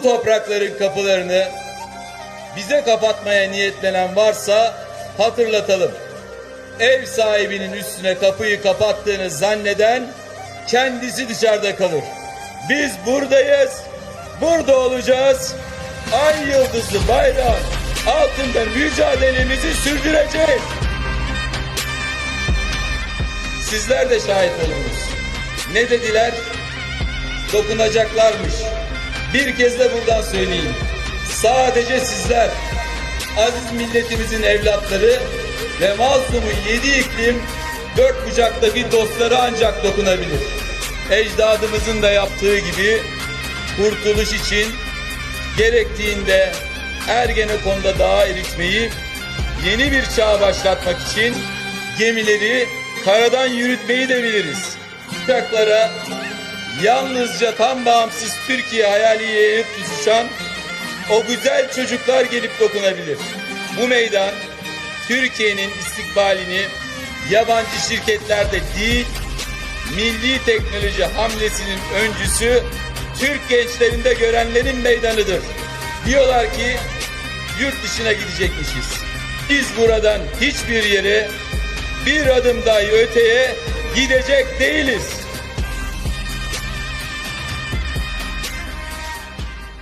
bu toprakların kapılarını bize kapatmaya niyetlenen varsa hatırlatalım. Ev sahibinin üstüne kapıyı kapattığını zanneden kendisi dışarıda kalır. Biz buradayız, burada olacağız. Ay yıldızlı bayrağın altında mücadelemizi sürdüreceğiz. Sizler de şahit oldunuz. Ne dediler? Dokunacaklarmış. Bir kez de buradan söyleyeyim. Sadece sizler, aziz milletimizin evlatları ve mazlumu yedi iklim dört bucaktaki dostları ancak dokunabilir. Ecdadımızın da yaptığı gibi kurtuluş için gerektiğinde Ergenekon'da dağa eritmeyi yeni bir çağ başlatmak için gemileri karadan yürütmeyi de biliriz. Uçaklara yalnızca tam bağımsız Türkiye hayaliyle eğip tutuşan o güzel çocuklar gelip dokunabilir. Bu meydan Türkiye'nin istikbalini yabancı şirketlerde değil, milli teknoloji hamlesinin öncüsü Türk gençlerinde görenlerin meydanıdır. Diyorlar ki yurt dışına gidecekmişiz. Biz buradan hiçbir yere bir adım dahi öteye gidecek değiliz.